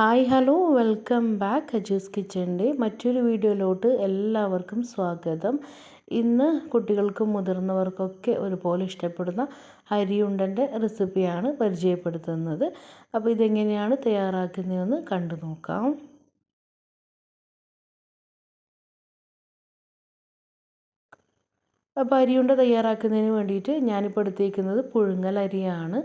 Hi hello welcome back Aju's കിച്ചന്റെ മറ്റൊരു വീഡിയോയിലോട്ട് എല്ലാവർക്കും സ്വാഗതം. ഇന്ന് കുട്ടികൾക്കും മുതിർന്നവർക്കൊക്കെ ഒരുപോലെ ഇഷ്ടപ്പെടുന്ന അരിയുണ്ടന്റെ റെസിപ്പിയാണ് പരിചയപ്പെടുത്തുന്നത്. അപ്പോൾ ഇതെങ്ങനെയാണ് തയ്യാറാക്കുന്നതെന്ന് കണ്ടു നോക്കാം. അപ്പോൾ അരിയുണ്ട തയ്യാറാക്കുന്നതിന് വേണ്ടിയിട്ട് ഞാനിപ്പോൾ എടുത്തേക്കുന്നത് പുഴുങ്ങൽ അരിയാണ്.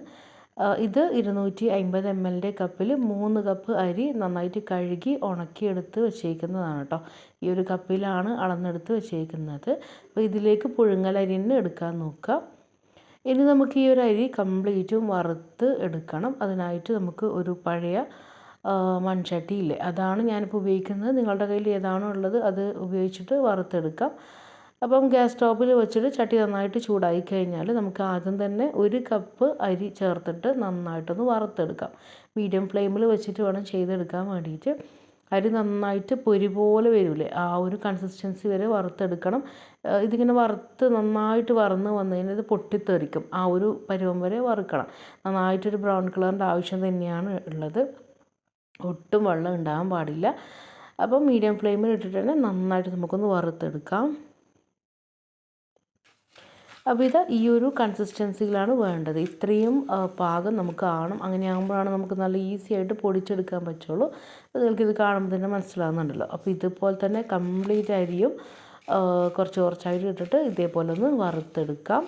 ഇത് ഇരുന്നൂറ്റി അമ്പത് എം എല്ലിന്റെ കപ്പിൽ മൂന്ന് കപ്പ് അരി നന്നായിട്ട് കഴുകി ഉണക്കിയെടുത്ത് വെച്ചേക്കുന്നതാണ് കേട്ടോ ഈ ഒരു കപ്പിലാണ് അളന്നെടുത്ത് വെച്ചേക്കുന്നത്. അപ്പോൾ ഇതിലേക്ക് പുഴുങ്ങലരിന് എടുക്കാൻ നോക്കുക ഇനി നമുക്ക് ഈ ഒരു അരി കംപ്ലീറ്റും വറുത്ത് എടുക്കണം. അതിനായിട്ട് നമുക്ക് ഒരു പഴയ മൺചട്ടിയില്ലേ? അതാണ് ഞാനിപ്പോൾ ഉപയോഗിക്കുന്നത്. നിങ്ങളുടെ കയ്യിൽ ഏതാണോ ഉള്ളത് അത് ഉപയോഗിച്ചിട്ട് വറുത്തെടുക്കാം. അപ്പം ഗ്യാസ് സ്റ്റോപ്പിൽ വെച്ചിട്ട് ചട്ടി നന്നായിട്ട് ചൂടായി കഴിഞ്ഞാൽ നമുക്ക് ആദ്യം തന്നെ ഒരു കപ്പ് അരി ചേർത്തിട്ട് നന്നായിട്ടൊന്ന് വറുത്തെടുക്കാം. മീഡിയം ഫ്ലെയിമിൽ വെച്ചിട്ട് വേണം ചെയ്തെടുക്കാൻ വേണ്ടിയിട്ട്. അരി നന്നായിട്ട് പൊരി പോലെ വരില്ലേ ആ ഒരു കൺസിസ്റ്റൻസി വരെ വറുത്തെടുക്കണം. ഇതിങ്ങനെ വറുത്ത് നന്നായിട്ട് വറന്ന് വന്നതിന് ഇത് പൊട്ടിത്തെറിക്കും. ആ ഒരു പരുവം വരെ വറുക്കണം. നന്നായിട്ടൊരു ബ്രൗൺ കളറിന്റെ ആവശ്യം തന്നെയാണ് ഉള്ളത്. ഒട്ടും വെള്ളം ഉണ്ടാകാൻ പാടില്ല. അപ്പം മീഡിയം ഫ്ലെയിമിൽ ഇട്ടിട്ട് തന്നെ നന്നായിട്ട് നമുക്കൊന്ന് വറുത്തെടുക്കാം. അപ്പോൾ ഇത് ഈ ഒരു കൺസിസ്റ്റൻസിയിലാണ് വേണ്ടത്. ഇത്രയും പാകം നമുക്ക് ആണും അങ്ങനെ ആകുമ്പോഴാണ് നമുക്ക് നല്ല ഈസി ആയിട്ട് പൊടിച്ചെടുക്കാൻ പറ്റുള്ളൂ. ഇത് കാണുമ്പോൾ തന്നെ മനസ്സിലാകുന്നുണ്ടല്ലോ. അപ്പോൾ ഇതുപോലെ തന്നെ കംപ്ലീറ്റ് അരിയും കുറച്ച് കുറച്ചായിട്ട് ഇട്ടിട്ട് ഇതേപോലെ ഒന്ന് വറുത്തെടുക്കാം.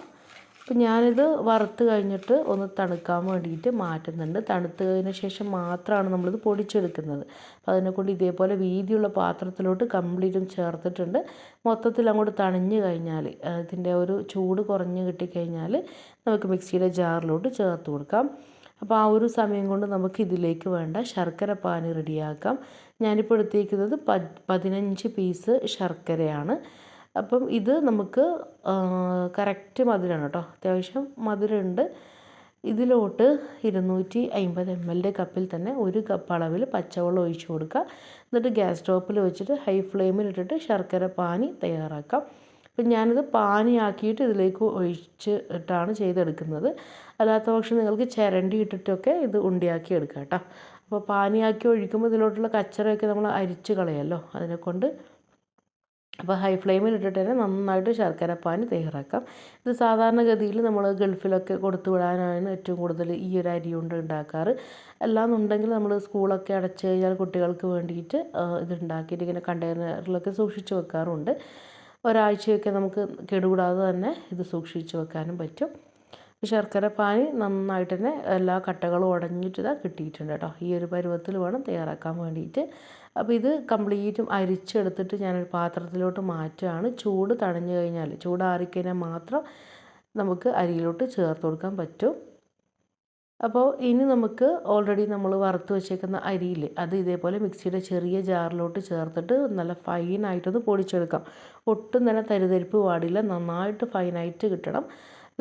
അപ്പം ഞാനിത് വറുത്ത് കഴിഞ്ഞിട്ട് ഒന്ന് തണുക്കാൻ വേണ്ടിയിട്ട് മാറ്റുന്നുണ്ട്. തണുത്തതിന് ശേഷം മാത്രമാണ് നമ്മളിത് പൊടിച്ചെടുക്കുന്നത്. അപ്പോൾ അതിനെക്കൊണ്ട് ഇതേപോലെ വീതിയുള്ള പാത്രത്തിലോട്ട് കംപ്ലീറ്റും ചേർത്തിട്ടുണ്ട്. മൊത്തത്തിൽ അങ്ങോട്ട് തണിഞ്ഞ് കഴിഞ്ഞാൽ ഇതിന്റെ ഒരു ചൂട് കുറഞ്ഞ് കിട്ടിക്കഴിഞ്ഞാൽ നമുക്ക് മിക്സിയുടെ ജാറിലോട്ട് ചേർത്ത് കൊടുക്കാം. അപ്പോൾ ആ ഒരു സമയം കൊണ്ട് നമുക്ക് ഇതിലേക്ക് വേണ്ട ശർക്കര പാനി റെഡിയാക്കാം. ഞാനിപ്പോൾ എടുത്തിരിക്കുന്നത് പതിനഞ്ച് പീസ് ശർക്കരയാണ്. അപ്പം ഇത് നമുക്ക് കറക്റ്റ് മധുരമാണ് കേട്ടോ. അത്യാവശ്യം മധുരമുണ്ട്. ഇതിലോട്ട് ഇരുന്നൂറ്റി അമ്പത് എം എല്ലിന്റെ കപ്പിൽ തന്നെ ഒരു കപ്പ് അളവിൽ പച്ചവെള്ളം ഒഴിച്ച് കൊടുക്കുക. എന്നിട്ട് ഗ്യാസ് സ്റ്റോപ്പിൽ വെച്ചിട്ട് ഹൈ ഫ്ലെയിമിൽ ഇട്ടിട്ട് ശർക്കര പാനി തയ്യാറാക്കാം. അപ്പം ഞാനിത് പാനിയാക്കിയിട്ട് ഇതിലേക്ക് ഒഴിച്ച് ഇട്ടാണ് ചെയ്തെടുക്കുന്നത്. അല്ലാത്ത പക്ഷം നിങ്ങൾക്ക് ചിരണ്ടി ഇട്ടിട്ടൊക്കെ ഇത് ഉണ്ടിയാക്കി എടുക്കാം കേട്ടോ. അപ്പോൾ പാനിയാക്കി ഒഴിക്കുമ്പോൾ ഇതിലോട്ടുള്ള കച്ചറയൊക്കെ നമ്മൾ അരിച്ച് കളയല്ലോ. അതിനെക്കൊണ്ട് അപ്പോൾ ഹൈ ഫ്ലെയിമിൽ ഇട്ടിട്ട് തന്നെ നന്നായിട്ട് ശർക്കര പാനി തയ്യാറാക്കാം. ഇത് സാധാരണഗതിയിൽ നമ്മൾ ഗൾഫിലൊക്കെ കൊടുത്തു വിടാനാണ് ഏറ്റവും കൂടുതൽ ഈ ഒരു അരി കൊണ്ട് ഉണ്ടാക്കാറ്. അല്ലാന്നുണ്ടെങ്കിൽ നമ്മൾ സ്കൂളൊക്കെ അടച്ചു കഴിഞ്ഞാൽ കുട്ടികൾക്ക് വേണ്ടിയിട്ട് ഇത് ഉണ്ടാക്കിയിട്ട് ഇങ്ങനെ കണ്ടെയ്നറിലൊക്കെ സൂക്ഷിച്ച് വെക്കാറുണ്ട്. ഒരാഴ്ചയൊക്കെ നമുക്ക് കേടുകൂടാതെ തന്നെ ഇത് സൂക്ഷിച്ച് വെക്കാനും പറ്റും. ശർക്കര പാനി നന്നായിട്ട് തന്നെ എല്ലാ കട്ടകളും ഉടഞ്ഞിട്ട് കിട്ടിയിട്ടുണ്ട് കേട്ടോ. ഈ ഒരു പരുവത്തിൽ വേണം തയ്യാറാക്കാൻ വേണ്ടിയിട്ട്. അപ്പോൾ ഇത് കംപ്ലീറ്റും അരിച്ചെടുത്തിട്ട് ഞാനൊരു പാത്രത്തിലോട്ട് മാറ്റുകയാണ്. ചൂട് തണിഞ്ഞു കഴിഞ്ഞാൽ ചൂടാറിക്കഴിഞ്ഞാൽ മാത്രം നമുക്ക് അരിയിലോട്ട് ചേർത്ത് കൊടുക്കാൻ പറ്റും. അപ്പോൾ ഇനി നമുക്ക് ഓൾറെഡി നമ്മൾ വറുത്ത് വെച്ചേക്കുന്ന അരിയിൽ അത് ഇതേപോലെ മിക്സിയുടെ ചെറിയ ജാറിലോട്ട് ചേർത്തിട്ട് നല്ല ഫൈനായിട്ടൊന്ന് പൊടിച്ചെടുക്കാം. ഒട്ടും തന്നെ തരിതരിപ്പ് പാടില്ല നന്നായിട്ട് ഫൈനായിട്ട് കിട്ടണം.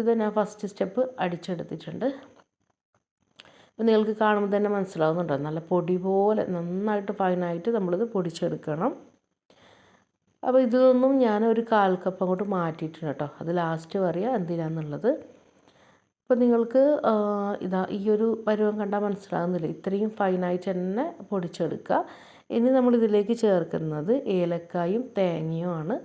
ഇത് ഞാൻ ഫസ്റ്റ് സ്റ്റെപ്പ് അടിച്ചെടുത്തിട്ടുണ്ട്. നിങ്ങൾക്ക് കാണുമ്പോൾ തന്നെ മനസ്സിലാവുന്നുണ്ടോ? നല്ല പൊടി പോലെ നന്നായിട്ട് ഫൈനായിട്ട് നമ്മളിത് പൊടിച്ചെടുക്കണം. അപ്പോൾ ഇതിലൊന്നും ഞാൻ ഒരു കാൽ കപ്പ് അങ്ങോട്ട് മാറ്റിയിട്ടുണ്ട് കേട്ടോ. അത് ലാസ്റ്റ് പറയാം എന്തിനാന്നുള്ളത്. അപ്പോൾ നിങ്ങൾക്ക് ഇതാ ഈ ഒരു പരുവം കണ്ടാൽ മനസ്സിലാകുന്നില്ല ഇത്രയും ഫൈനായിട്ട് തന്നെ പൊടിച്ചെടുക്കുക. ഇനി നമ്മളിതിലേക്ക് ചേർക്കുന്നത് ഏലക്കായും തേങ്ങയുമാണ്.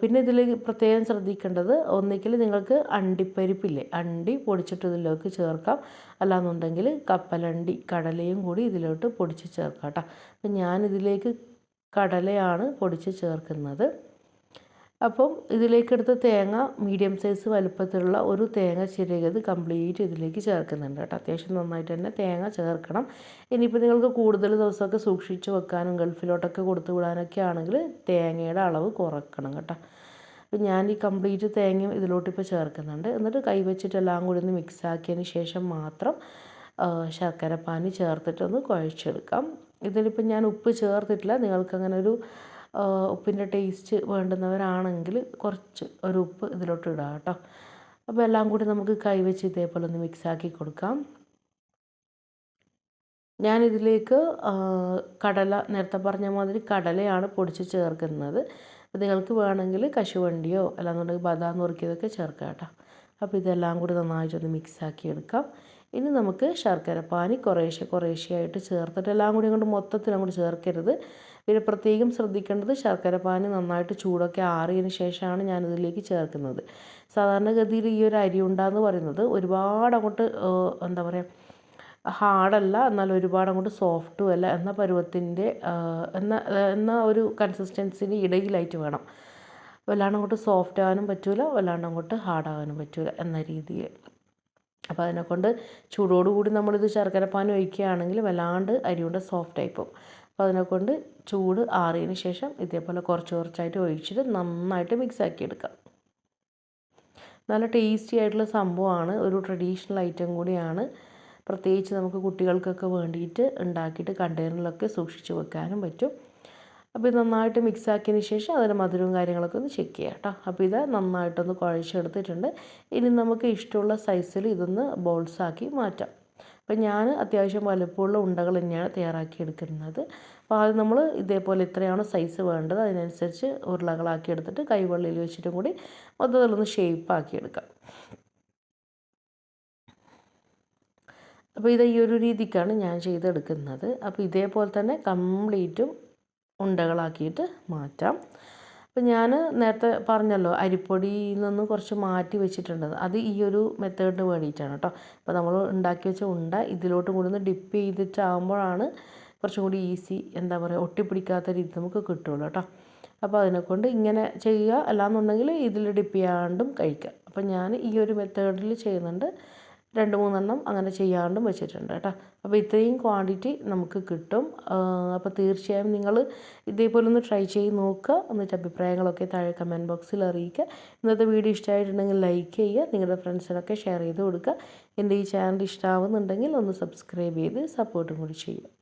പിന്നെ ഇതിൽ പ്രത്യേകം ശ്രദ്ധിക്കേണ്ടത് ഒന്നിക്കിൽ നിങ്ങൾക്ക് അണ്ടിപ്പരിപ്പില്ലേ അണ്ടി പൊടിച്ചിട്ട് ഇതിലേക്ക് ചേർക്കാം. അല്ലാന്നുണ്ടെങ്കിൽ കപ്പലണ്ടി കടലയും കൂടി ഇതിലോട്ട് പൊടിച്ച് ചേർക്കാം കേട്ടോ. അപ്പം ഞാനിതിലേക്ക് കടലയാണ് പൊടിച്ച് ചേർക്കുന്നത്. അപ്പം ഇതിലേക്കെടുത്ത് തേങ്ങ മീഡിയം സൈസ് വലുപ്പത്തിലുള്ള ഒരു തേങ്ങ ചിരകിയത് കംപ്ലീറ്റ് ഇതിലേക്ക് ചേർക്കുന്നുണ്ട് കേട്ടോ. അത്യാവശ്യം നന്നായിട്ട് തന്നെ തേങ്ങ ചേർക്കണം. ഇനിയിപ്പോൾ നിങ്ങൾക്ക് കൂടുതൽ ദിവസമൊക്കെ സൂക്ഷിച്ച് വെക്കാനും ഗൾഫിലോട്ടൊക്കെ കൊടുത്തു വിടാനൊക്കെ ആണെങ്കിൽ തേങ്ങയുടെ അളവ് കുറക്കണം കേട്ടോ. അപ്പം ഞാൻ ഈ കംപ്ലീറ്റ് തേങ്ങയും ഇതിലോട്ട് ഇപ്പോൾ ചേർക്കുന്നുണ്ട്. എന്നിട്ട് കൈ വെച്ചിട്ട് എല്ലാം കൂടി ഒന്ന് മിക്സാക്കിയതിന് ശേഷം മാത്രം ശർക്കരപ്പാനി ചേർത്തിട്ടൊന്ന് കുഴച്ചെടുക്കാം. ഇതിലിപ്പോൾ ഞാൻ ഉപ്പ് ചേർത്തിട്ടില്ല. നിങ്ങൾക്ക് അങ്ങനെ ഒരു ഉപ്പിന്റെ ടേസ്റ്റ് വേണ്ടുന്നവരാണെങ്കിൽ കുറച്ച് ഒരു ഉപ്പ് ഇതിലോട്ട് ഇടാം കേട്ടോ. അപ്പോൾ എല്ലാം കൂടി നമുക്ക് കൈവച്ച് ഇതേപോലെ ഒന്ന് മിക്സാക്കി കൊടുക്കാം. ഞാനിതിലേക്ക് കടല നേരത്തെ പറഞ്ഞ മാതിരി കടലയാണ് പൊടിച്ച് ചേർക്കുന്നത്. നിങ്ങൾക്ക് വേണമെങ്കിൽ കശുവണ്ടിയോ അല്ലാന്നുണ്ടെങ്കിൽ ബദാം നുറുക്കിയതൊക്കെ ചേർക്കാം കേട്ടോ. അപ്പോൾ ഇതെല്ലാം കൂടി നന്നായിട്ടൊന്ന് മിക്സാക്കി എടുക്കാം. ഇനി നമുക്ക് ശർക്കര പാനി കുറേശ്ശെ കുറേശ്ശെയായിട്ട് ചേർത്തിട്ട് എല്ലാം കൂടി അങ്ങോട്ട് മൊത്തത്തിൽ അങ്ങോട്ട് ചേർക്കരുത്. പിന്നെ പ്രത്യേകം ശ്രദ്ധിക്കേണ്ടത് ശർക്കരപ്പാനി നന്നായിട്ട് ചൂടൊക്കെ ആറിയതിന് ശേഷമാണ് ഞാനിതിലേക്ക് ചേർക്കുന്നത്. സാധാരണഗതിയിൽ ഈ ഒരു അരി ഉണ്ടാന്ന് പറയുന്നത് ഒരുപാട് അങ്ങോട്ട് എന്താ പറയുക ഹാർഡല്ല എന്നാൽ ഒരുപാട് അങ്ങോട്ട് സോഫ്റ്റും അല്ല എന്ന പരുവത്തിന്റെ എന്ന എന്ന ഒരു കൺസിസ്റ്റൻസിന് ഇടയിലായിട്ട് വേണം. വല്ലാണ്ട് അങ്ങോട്ട് സോഫ്റ്റ് ആകാനും പറ്റില്ല വല്ലാണ്ട് അങ്ങോട്ട് ഹാർഡ് ആകാനും പറ്റില്ല എന്ന രീതിയിൽ. അപ്പോൾ അതിനെക്കൊണ്ട് ചൂടോടുകൂടി നമ്മളിത് ശർക്കരപ്പാൻ ഒഴിക്കുകയാണെങ്കിൽ വല്ലാണ്ട് അരിയുടെ സോഫ്റ്റ് ആയിപ്പോവും അപ്പോൾ അതിനെക്കൊണ്ട് ചൂട് ആറിയതിന് ശേഷം ഇതേപോലെ കുറച്ച് കുറച്ചായിട്ട് ഒഴിച്ചിട്ട് നന്നായിട്ട് മിക്സ് ആക്കി എടുക്കാം. നല്ല ടേസ്റ്റി ആയിട്ടുള്ള സംഭവമാണ്. ഒരു ട്രഡീഷണൽ ഐറ്റം കൂടിയാണ്. പ്രത്യേകിച്ച് നമുക്ക് കുട്ടികൾക്കൊക്കെ വേണ്ടിയിട്ട് ഉണ്ടാക്കിയിട്ട് കണ്ടെയ്നറിലൊക്കെ സൂക്ഷിച്ച് വെക്കാനും പറ്റും. അപ്പോൾ ഇത് നന്നായിട്ട് മിക്സ് ആക്കിയതിന് ശേഷം അതിന് മധുരവും കാര്യങ്ങളൊക്കെ ഒന്ന് ചെക്ക് ചെയ്യാം കേട്ടോ അപ്പോൾ ഇത് നന്നായിട്ടൊന്ന് കുഴച്ചെടുത്തിട്ടുണ്ട്. ഇനി നമുക്ക് ഇഷ്ടമുള്ള സൈസിൽ ഇതൊന്ന് ബോൾസാക്കി മാറ്റാം. അപ്പോൾ ഞാൻ അത്യാവശ്യം വലുപ്പമുള്ള ഉണ്ടകൾ തന്നെയാണ് തയ്യാറാക്കി എടുക്കുന്നത് അപ്പോൾ ആദ്യം നമ്മൾ ഇതേപോലെ ഇത്രയാണ് സൈസ് വേണ്ടത്. അതിനനുസരിച്ച് ഉരുളകളാക്കി എടുത്തിട്ട് കൈവെള്ളിയിൽ വെച്ചിട്ടും കൂടി മൊത്തത്തിലൊന്ന് ഷേപ്പാക്കി എടുക്കാം. അപ്പോൾ ഇത് ഈ ഒരു രീതിക്കാണ് ഞാൻ ചെയ്തെടുക്കുന്നത്. അപ്പോൾ ഇതേപോലെ തന്നെ കംപ്ലീറ്റും ഉണ്ടകളാക്കിയിട്ട് മാറ്റാം. അപ്പോൾ ഞാൻ നേരത്തെ പറഞ്ഞല്ലോ അരിപ്പൊടിയിൽ നിന്ന് കുറച്ച് മാറ്റി വെച്ചിട്ടുണ്ട്. അത് ഈ ഒരു മെത്തേഡിന് വേണ്ടിയിട്ടാണ് കേട്ടോ. അപ്പോൾ നമ്മൾ ഉണ്ടാക്കി വെച്ച ഉണ്ട ഇതിലോട്ട് കൂടി ഒന്ന് ഡിപ്പ് ചെയ്തിട്ടാകുമ്പോഴാണ് കുറച്ചും കൂടി ഈസി എന്താ പറയുക ഒട്ടിപ്പിടിക്കാത്ത രീതി നമുക്ക് കിട്ടുള്ളൂ കേട്ടോ. അപ്പോൾ അതിനെക്കൊണ്ട് ഇങ്ങനെ ചെയ്യുക. അല്ലാന്നുണ്ടെങ്കിൽ ഇതിൽ ഡിപ്പ് ചെയ്യാണ്ടും കഴിക്കുക. അപ്പം ഞാൻ ഈ ഒരു മെത്തേഡിൽ ചെയ്യുന്നുണ്ട്. രണ്ട് മൂന്നെണ്ണം അങ്ങനെ ചെയ്യാണ്ടും വെച്ചിട്ടുണ്ട് കേട്ടോ. അപ്പോൾ ഇത്രയും ക്വാണ്ടിറ്റി നമുക്ക് കിട്ടും. അപ്പോൾ തീർച്ചയായും നിങ്ങൾ ഇതേപോലെ ഒന്ന് ട്രൈ ചെയ്ത് നോക്കുക. എന്നിട്ട് അഭിപ്രായങ്ങളൊക്കെ താഴെ കമന്റ് ബോക്സിൽ അറിയിക്കുക. ഇന്നത്തെ വീഡിയോ ഇഷ്ടമായിട്ടുണ്ടെങ്കിൽ ലൈക്ക് ചെയ്യുക. നിങ്ങളുടെ ഫ്രണ്ട്സിനൊക്കെ ഷെയർ ചെയ്ത് കൊടുക്കുക. എന്റെ ഈ ചാനൽ ഇഷ്ടമാവുന്നുണ്ടെങ്കിൽ ഒന്ന് സബ്സ്ക്രൈബ് ചെയ്ത് സപ്പോർട്ടും കൂടി ചെയ്യുക.